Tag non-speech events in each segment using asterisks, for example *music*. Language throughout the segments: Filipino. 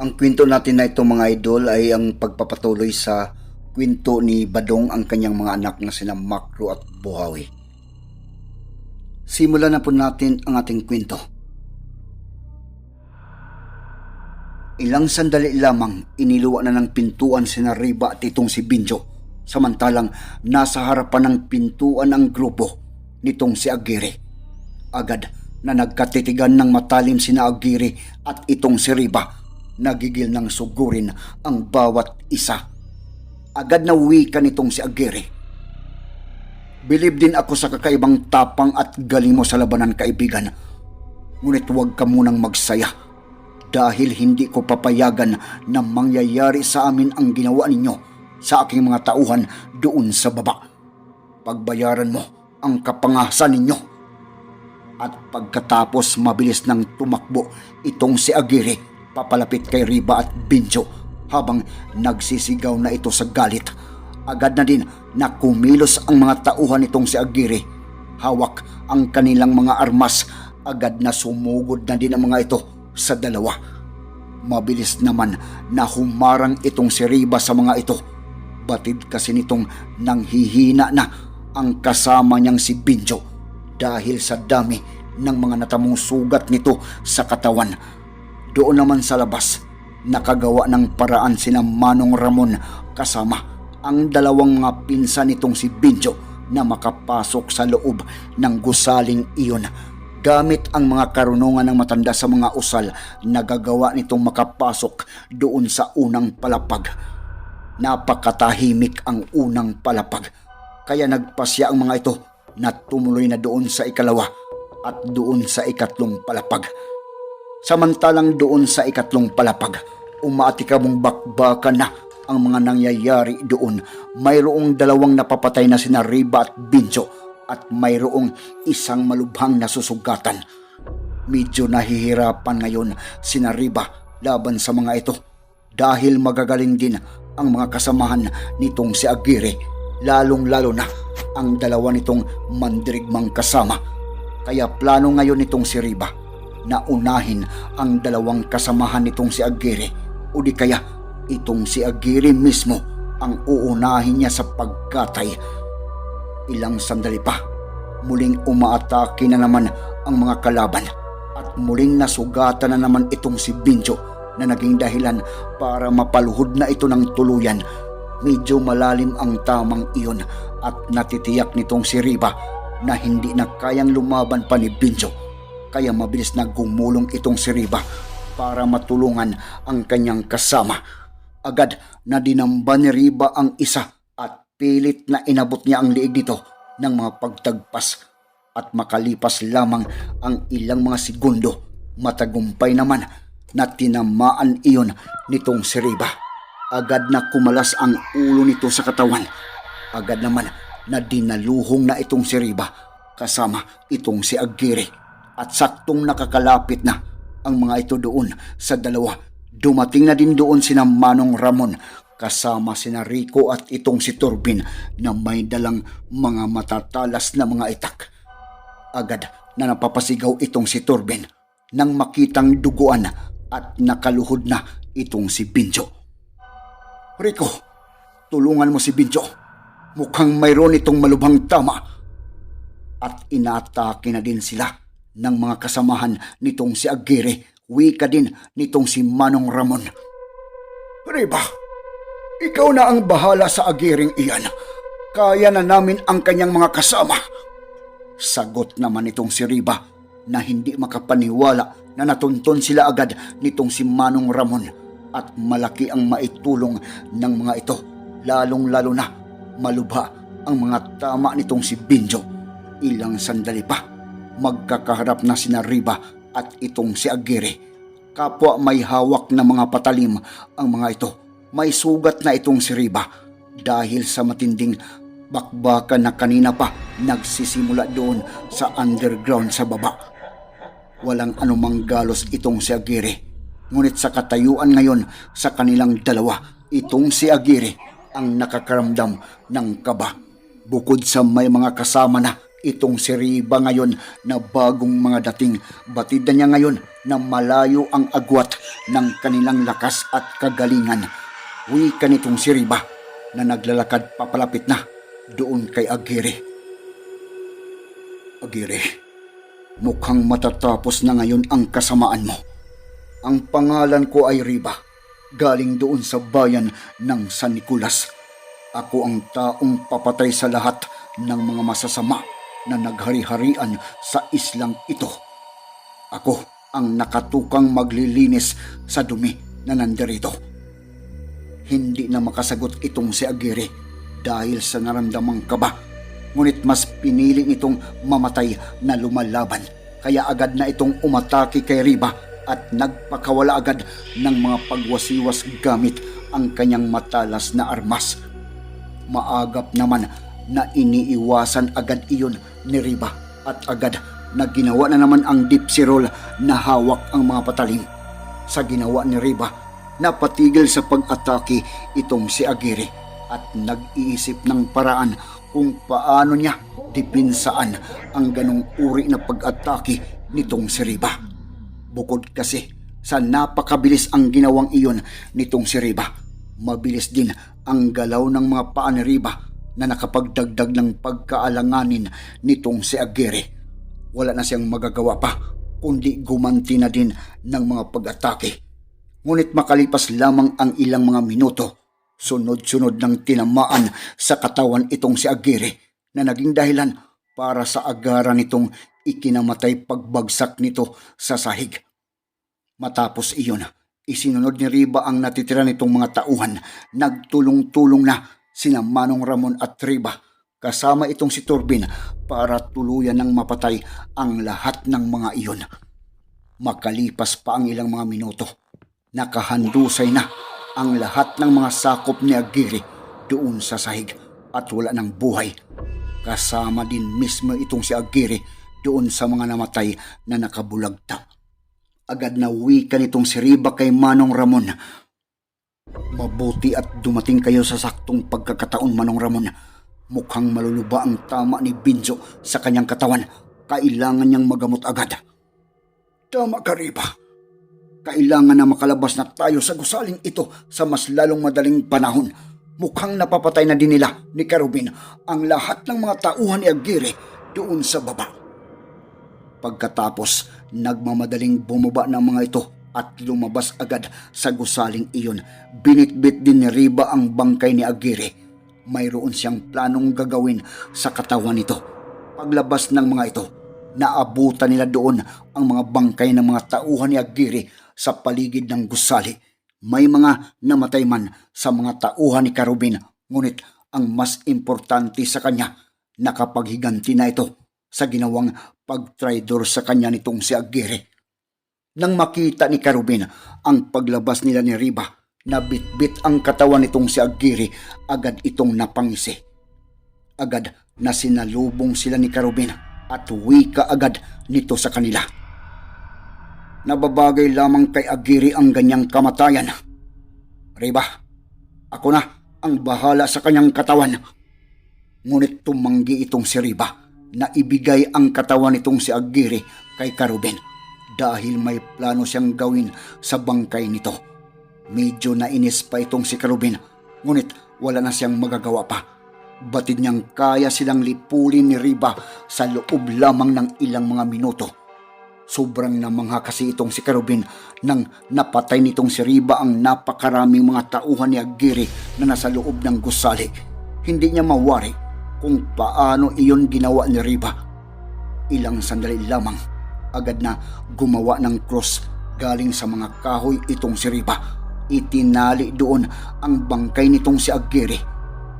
Ang kwento natin na ito mga idol ay ang pagpapatuloy sa kwento ni Badong ang kanyang mga anak na sina Makro at Buhawi. Simulan na po natin ang ating kwento. Ilang sandali lamang iniluwa na ng pintuan si Riba at itong si Binjo samantalang nasa harapan ng pintuan ang grupo nitong si Aguirre. Agad na nagkatitigan ng matalim sina Aguirre at itong si Riba nagigil ng sugurin ang bawat isa. Agad na wika nitong si Aguirre. Bilib din ako sa kakaibang tapang at galing mo sa labanan kaibigan. Ngunit huwag ka munang magsaya dahil hindi ko papayagan na mangyayari sa amin ang ginawa ninyo sa aking mga tauhan doon sa baba. Pagbayaran mo ang kapangasan ninyo. At pagkatapos mabilis nang tumakbo itong si Aguirre papalapit kay Riba at Binjo habang nagsisigaw na ito sa galit. Agad na din na kumilos ang mga tauhan nitong si Aguirre. Hawak ang kanilang mga armas. Agad na sumugod na din ang mga ito sa dalawa. Mabilis naman na humarang itong si Riba sa mga ito Batid kasi nitong nanghihina na ang kasama niyang si Binjo dahil sa dami ng mga natamong sugat nito sa katawan. Doon naman sa labas, nakagawa ng paraan sina Manong Ramon kasama ang dalawang mga pinsan nitong si Binjo na makapasok sa loob ng gusaling iyon gamit ang mga karunungan ng matanda sa mga usal na gagawa nitong makapasok doon sa unang palapag. Napakatahimik ang unang palapag. Kaya nagpasya ang mga ito na tumuloy na doon sa ikalawa at doon sa ikatlong palapag. Samantalang doon sa ikatlong palapag, umaatikabong bakbakan na ang mga nangyayari doon. Mayroong dalawang napapatay na sina Riba at Binjo at mayroong isang malubhang nasusugatan. Medyo nahihirapan ngayon sina Riba laban sa mga ito dahil magagaling din ang mga kasamahan nitong si Aguirre, lalong-lalo na ang dalawa nitong mandirigmang kasama. Kaya plano ngayon nitong si Riba na unahin ang dalawang kasamahan nitong si Aguirre o di kaya itong si Aguirre mismo ang uunahin niya sa pagkatay. Ilang sandali pa, muling umaatake na naman ang mga kalaban at muling nasugatan na naman itong si Binjo na naging dahilan para mapaluhod na ito ng tuluyan. Medyo malalim ang tamang iyon at natitiyak nitong si Riba na hindi na kayang lumaban pa ni Binjo. Kaya mabilis na gumulong itong si Riba para matulungan ang kanyang kasama. Agad na dinamba ni Riba ang isa at pilit na inabot niya ang liig nito ng mga pagtagpas at makalipas lamang ang ilang mga segundo matagumpay naman na tinamaan iyon nitong si Riba. Agad na kumalas ang ulo nito sa katawan. Agad naman na dinaluhong na itong si Riba kasama itong si Aguirre. At saktong nakakalapit na ang mga ito doon sa dalawa. Dumating na din doon sina Manong Ramon kasama sina Rico at itong si Turbin na may dalang mga matatalas na mga itak. Agad na napapasigaw itong si Turbin nang makitang duguan at nakaluhod na itong si Binjo. Rico, tulungan mo si Binjo. Mukhang mayroon itong malubhang tama. At inaatake na din sila ng mga kasamahan nitong si Aguirre. Wika din nitong si Manong Ramon. Riba, ikaw na ang bahala sa Aguirreng iyan. Kaya na namin ang kanyang mga kasama. Sagot naman itong si Riba na hindi makapaniwala na natunton sila agad nitong si Manong Ramon at malaki ang maitulong ng mga ito lalong lalo na malubha ang mga tama nitong si Binjo. Ilang sandali pa magkakaharap na sina Riba at itong si Aguirre. Kapwa may hawak na mga patalim ang mga ito. May sugat na itong si Riba dahil sa matinding bakbakan na kanina pa nagsisimula doon sa underground sa baba. Walang anumang galos itong si Aguirre. Ngunit sa katayuan ngayon sa kanilang dalawa, itong si Aguirre ang nakakaramdam ng kaba. Bukod sa may mga kasama na itong si Riba ngayon na bagong mga dating, batid na niya ngayon na malayo ang agwat ng kanilang lakas at kagalingan. Wika nitong si Riba na naglalakad papalapit na doon kay Aguirre. Aguirre, mukhang matatapos na ngayon ang kasamaan mo. Ang pangalan ko ay Riba, galing doon sa bayan ng San Nicolas. Ako ang taong papatay sa lahat ng mga masasama na naghari-harian sa islang ito. Ako ang nakatukang maglilinis sa dumi na nandirito. Hindi na makasagot itong si Aguirre dahil sa naramdamang kaba. Ngunit mas piniling itong mamatay na lumalaban. Kaya agad na itong umatake kay Riba at nagpakawala agad ng mga pagwasiwas gamit ang kanyang matalas na armas. Maagap naman na iniiwasan agad iyon ni Riba at agad na ginawa na naman ang dipsy roll na hawak ang mga patalim. Sa ginawa ni Riba, napatigil sa pag-atake itong si Aguirre at nag-iisip ng paraan kung paano niya dipinsaan ang ganong uri na pag-atake nitong si Riba. Bukod kasi sa napakabilis ang ginawang iyon nitong si Riba, mabilis din ang galaw ng mga paa ni Riba na nakapagdagdag ng pagkaalanganin nitong si Aguirre. Wala na siyang magagawa pa kundi gumanti na din ng mga pag-atake. Ngunit makalipas lamang ang ilang mga minuto, sunod-sunod ng tinamaan sa katawan itong si Aguirre na naging dahilan para sa agaran nitong ikinamatay pagbagsak nito sa sahig. Matapos iyon, isinunod ni Riba ang natitira nitong mga tauhan. Nagtulong-tulong na sina Manong Ramon at Riba kasama itong si Turbin para tuluyan ng mapatay ang lahat ng mga iyon. Makalipas pa ang ilang mga minuto, nakahandusay na ang lahat ng mga sakop ni Aguirre doon sa sahig at wala ng buhay. Kasama din mismo itong si Aguirre doon sa mga namatay na nakabulagta. Agad na wika nitong si Riba kay Manong Ramon. Mabuti at dumating kayo sa saktong pagkakataon, Manong Ramon. Mukhang maluluba ang tama ni Binjo sa kanyang katawan. Kailangan niyang magamot agad. Tama ka, Riba. Kailangan na makalabas na tayo sa gusaling ito sa mas lalong madaling panahon. Mukhang napapatay na din nila ni Karubin ang lahat ng mga tauhan ni Aguirre doon sa baba. Pagkatapos, nagmamadaling bumaba ng mga ito at lumabas agad sa gusaling iyon. Binitbit din ni Riba ang bangkay ni Aguirre. Mayroon siyang planong gagawin sa katawan nito. Paglabas ng mga ito, naabutan nila doon ang mga bangkay ng mga tauhan ni Aguirre sa paligid ng gusali. May mga namatay man sa mga tauhan ni Karubin, ngunit ang mas importante sa kanya, nakapaghiganti na ito sa ginawang pagtraidor sa kanya nitong si Aguirre. Nang makita ni Karubin ang paglabas nila ni Riba, na bitbit ang katawan nitong si Aguirre, agad itong napangisi. Agad na sinalubong sila ni Karubin at wika agad nito sa kanila. Nababagay lamang kay Aguirre ang ganyang kamatayan. Riba, ako na ang bahala sa kanyang katawan. Ngunit tumanggi itong si Riba na ibigay ang katawan nitong si Aguirre kay Karuben dahil may plano siyang gawin sa bangkay nito. Medyo nainis pa itong si Karuben ngunit wala na siyang magagawa pa. Batid niyang kaya silang lipulin ni Riba sa loob lamang ng ilang mga minuto. Sobrang namangha kasi itong si Karubin nang napatay nitong si Riba ang napakaraming mga tauhan ni Aguirre na nasa loob ng gusali. Hindi niya mawari kung paano iyon ginawa ni Riba. Ilang sandali lamang, agad na gumawa ng cross galing sa mga kahoy itong si Riba. Itinali doon ang bangkay nitong si Aguirre.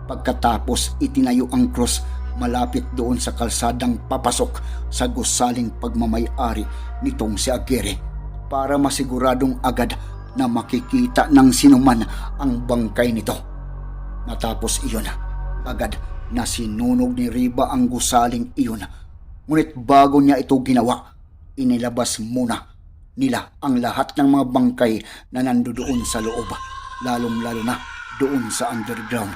Pagkatapos itinayo ang cross malapit doon sa kalsadang papasok sa gusaling pagmamayari nitong si Aguirre. para masiguradong agad na makikita ng sinuman ang bangkay nito. Natapos iyon, agad na sinunog ni Riba ang gusaling iyon. Ngunit bago niya ito ginawa, inilabas muna nila ang lahat ng mga bangkay na nandoon sa loob, lalong-lalo na doon sa underground.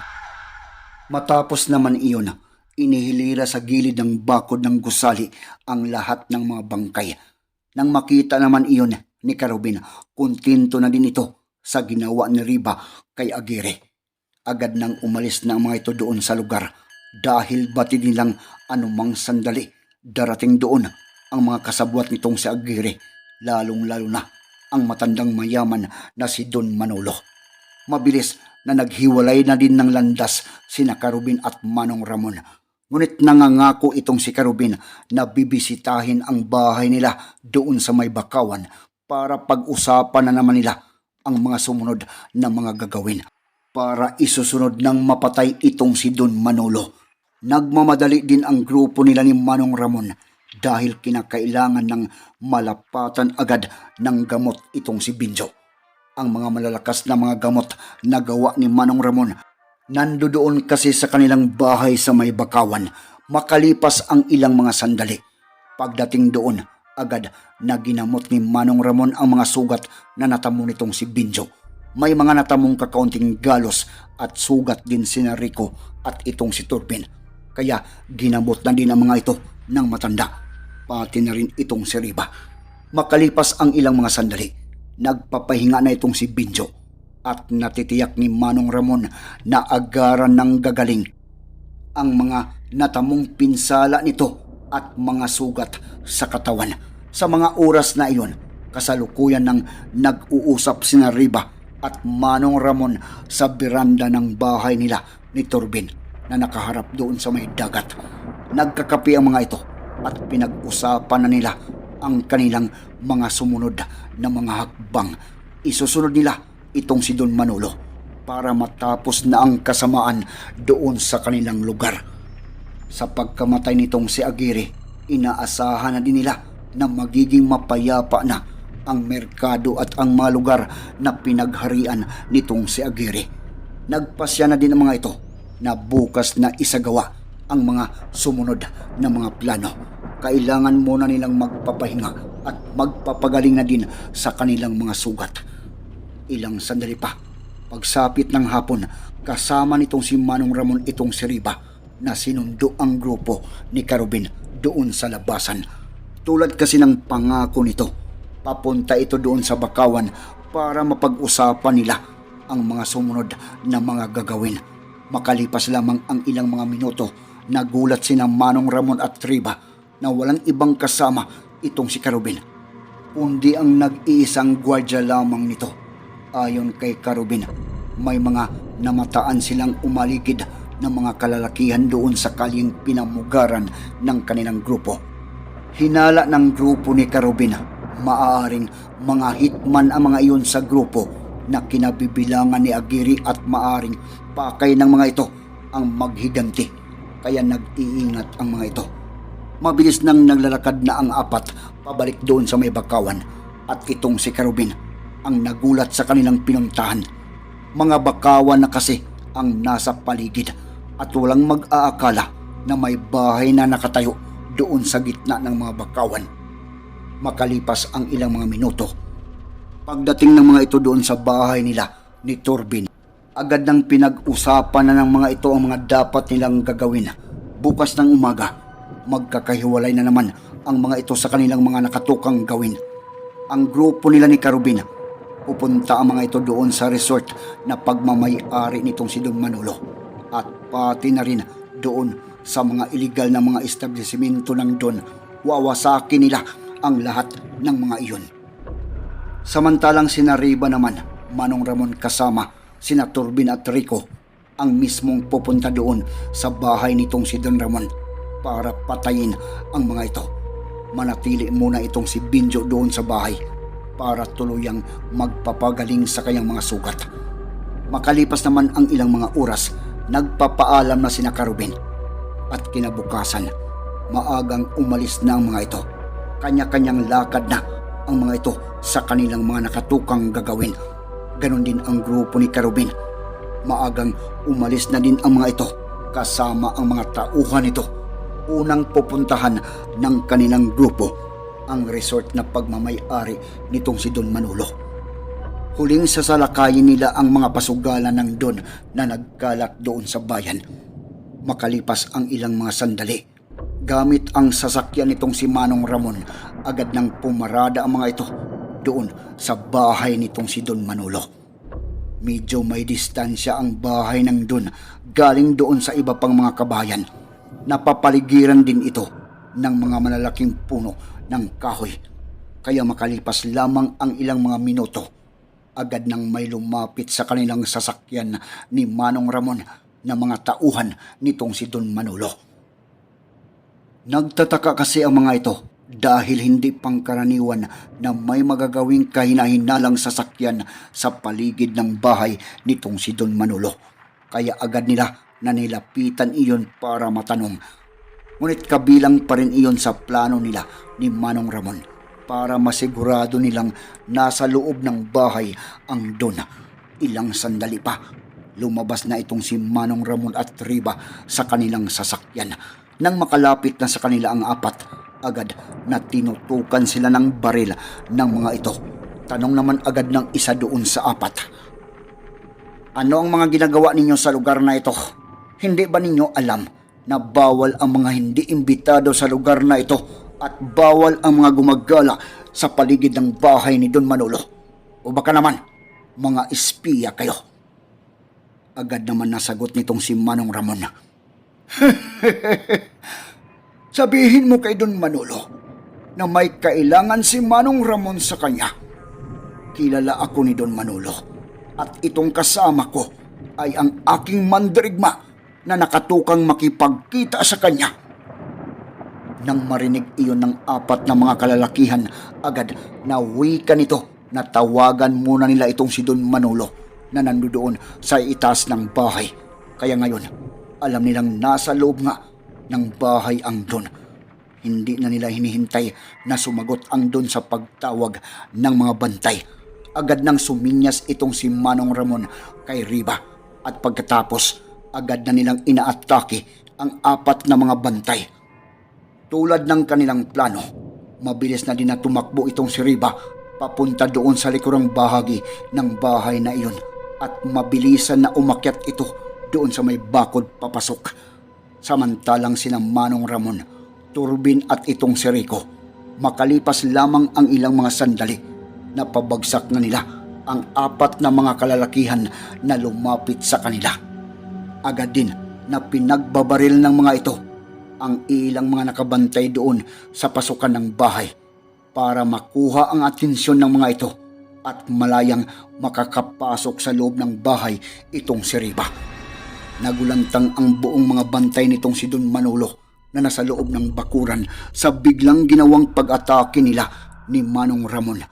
Matapos naman iyon, inihilira sa gilid ng bakod ng gusali ang lahat ng mga bangkay. Nang makita naman iyon ni Karubin, kuntinto na din ito sa ginawa ni Riba kay Agire. Agad nang umalis na ang mga ito doon sa lugar dahil batid nilang anumang sandali darating doon ang mga kasabwat nitong si Agire, lalong-lalo na ang matandang mayaman na si Don Manolo. Mabilis na naghiwalay na din ng landas sina Karubin at Manong Ramon. Ngunit nangangako itong si Karubin na bibisitahin ang bahay nila doon sa may bakawan para pag-usapan na naman nila ang mga sumunod na mga gagawin para isusunod ng mapatay itong si Don Manolo. Nagmamadali din ang grupo nila ni Manong Ramon dahil kinakailangan ng malapatan agad ng gamot itong si Binjo. Ang mga malalakas na mga gamot na gawa ni Manong Ramon nando doon kasi sa kanilang bahay sa may bakawan makalipas ang ilang mga sandali. Pagdating doon, agad na ginamot ni Manong Ramon ang mga sugat na natamo nitong si Binjo. May mga natamong kakaunting galos at sugat din si Rico at itong si Turbin. Kaya ginamot na din ang mga ito ng matanda. Pati na rin itong si Riba. Makalipas ang ilang mga sandali, nagpapahinga na itong si Binjo at natitiyak ni Manong Ramon na agaran ng gagaling ang mga natamong pinsala nito at mga sugat sa katawan. Sa mga oras na iyon, kasalukuyan ng nag-uusap sina Riba at Manong Ramon sa biranda ng bahay nila ni Turbin na nakaharap doon sa may dagat. Nagkakapi ang mga ito at pinag-usapan na nila ang kanilang mga sumunod na mga hakbang. Isusunod nila itong si Don Manolo para matapos na ang kasamaan doon sa kanilang lugar. Sa pagkamatay nitong si Aguirre, inaasahan na din nila na magiging mapayapa na ang merkado at ang mga lugar na pinagharian nitong si Aguirre. Nagpasya na din ang mga ito na bukas na isagawa ang mga sumunod na mga plano. Kailangan muna nilang magpapahinga at magpapagaling na din sa kanilang mga sugat. Ilang sandali pa, pagsapit ng hapon, kasama nitong si Manong Ramon itong si Riba na sinundo ang grupo ni Karubin doon sa labasan. Tulad kasi ng pangako nito, papunta ito doon sa Bakawan para mapag-usapan nila ang mga sumunod na mga gagawin. Makalipas lamang ang ilang mga minuto, nagulat sina Manong Ramon at Riba na walang ibang kasama itong si Karubin. Kundi ang nag-iisang gwardya lamang nito. Ayon kay Karubin, may mga namataan silang umaligid ng mga kalalakihan doon sa kalyeng pinamugaran ng kanilang grupo. Hinala ng grupo ni Karubin, maaaring mga hitman ang mga iyon sa grupo na kinabibilangan ni Agiri at maaring pakay ng mga ito ang maghiganti. Kaya nag-iingat ang mga ito. Mabilis nang naglalakad na ang apat pabalik doon sa may bakawan at itong si Karubin ang nagulat sa kanilang pinuntahan. Mga bakawan na kasi ang nasa paligid at walang mag-aakala na may bahay na nakatayo doon sa gitna ng mga bakawan. Makalipas ang ilang mga minuto, pagdating ng mga ito doon sa bahay nila ni Turbin, agad nang pinag-usapan na ng mga ito ang mga dapat nilang gagawin. Bukas ng umaga, magkakahiwalay na naman ang mga ito sa kanilang mga nakatukang gawin. Ang grupo nila ni Karubin, pupunta ang mga ito doon sa resort na pagmamayari nitong si Don Manolo at pati na rin doon sa mga illegal na mga establishmento ng Don, wawasaki nila ang lahat ng mga iyon. Samantalang sina Riba naman, Manong Ramon kasama, sina Turbin at Rico, ang mismong pupunta doon sa bahay nitong si Don Ramon para patayin ang mga ito. Manatili muna itong si Binjo doon sa bahay para tuluyang magpapagaling sa kanyang mga sugat. Makalipas naman ang ilang mga oras, nagpapaalam na sina Karubin at kinabukasan, maagang umalis na ang mga ito. Kanya-kanyang lakad na ang mga ito sa kanilang mga nakatukang gagawin. Ganon din ang grupo ni Karubin. Maagang umalis na din ang mga ito kasama ang mga tauhan nito. Unang pupuntahan ng kanilang grupo ang resort na pagmamayari nitong si Don Manolo. Huling sasalakayin nila ang mga pasugalan ng Don na nagkalat doon sa bayan. Makalipas ang ilang mga sandali, gamit ang sasakyan nitong si Manong Ramon, agad nang pumarada ang mga ito doon sa bahay nitong si Don Manolo. Medyo may distansya ang bahay ng Don galing doon sa iba pang mga kabayan. Napapaligiran din ito ng mga malalaking puno ng kahoy. Kaya makalipas lamang ang ilang mga minuto, agad nang may lumapit sa kanilang sasakyan ni Manong Ramon na mga tauhan nitong si Don Manolo. Nagtataka kasi ang mga ito dahil hindi pangkaraniwan na may magagawing kahinahinalang sasakyan sa paligid ng bahay nitong si Don Manolo. Kaya agad nila na nilapitan iyon para matanong. Ngunit kabilang pa rin iyon sa plano nila ni Manong Ramon para masigurado nilang nasa loob ng bahay ang Don. Ilang sandali pa, lumabas na itong si Manong Ramon at Riba sa kanilang sasakyan. Nang makalapit na sa kanila ang apat, agad na tinutukan sila ng baril ng mga ito. Tanong naman agad ng isa doon sa apat. Ano ang mga ginagawa ninyo sa lugar na ito? Hindi ba ninyo alam na bawal ang mga hindi imbitado sa lugar na ito at bawal ang mga gumagala sa paligid ng bahay ni Don Manolo? O baka naman, mga espiya kayo? Agad naman nasagot nitong si Manong Ramon. *laughs* Sabihin mo kay Don Manolo na may kailangan si Manong Ramon sa kanya. Kilala ako ni Don Manolo at itong kasama ko ay ang aking mandirigma na nakatukang makipagkita sa kanya. Nang marinig iyon ng apat na mga kalalakihan, agad na wika nito na tawagan muna nila itong si Don Manolo na nandoon sa itaas ng bahay. Kaya ngayon, alam nilang nasa loob nga ng bahay ang Don. Hindi na nila hinihintay na sumagot ang Don sa pagtawag ng mga bantay. Agad nang suminyas itong si Manong Ramon kay Riba at pagkatapos agad na nilang inaatake ang apat na mga bantay. Tulad ng kanilang plano, mabilis na din na tumakbo itong si Riba papunta doon sa likurang bahagi ng bahay na iyon at mabilisan na umakyat ito doon sa may bakod papasok. Samantalang sina Manong Ramon, Turbin at itong si Rico, makalipas lamang ang ilang mga sandali na pabagsak na nila ang apat na mga kalalakihan na lumapit sa kanila. Agad din na pinagbabaril ng mga ito ang ilang mga nakabantay doon sa pasukan ng bahay para makuha ang atensyon ng mga ito at malayang makakapasok sa loob ng bahay itong si Riba. Nagulantang ang buong mga bantay nitong si Don Manolo na nasa loob ng bakuran sa biglang ginawang pag-atake nila ni Manong Ramon.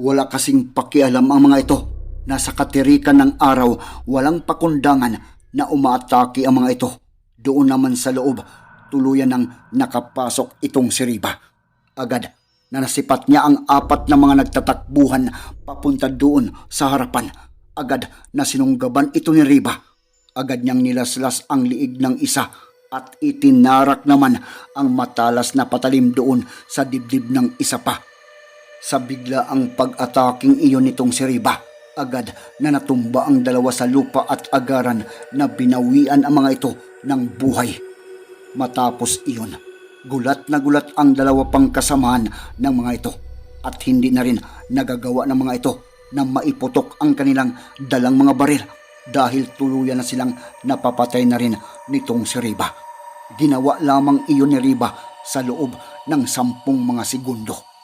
Wala kasing pakialam ang mga ito na sa katirikan ng araw walang pakundangan na umaatake ang mga ito. Doon naman sa loob, tuluyan ng nakapasok itong si Riba. Agad na nasipat niya ang apat na mga nagtatakbuhan papunta doon sa harapan. Agad na sinunggaban ito ni Riba. Agad niyang nilaslas ang liig ng isa at itinarak naman ang matalas na patalim doon sa dibdib ng isa pa. Sa bigla ang pag-ataking iyon nitong si Riba, agad na natumba ang dalawa sa lupa at agaran na binawian ang mga ito ng buhay. Matapos iyon, gulat na gulat ang dalawa pang kasamahan ng mga ito at hindi na rin nagagawa ng mga ito na maiputok ang kanilang dalang mga baril dahil tuluyan na silang napapatay na rin nitong si Riba. Ginawa lamang iyon ni Riba sa loob ng sampung mga segundo.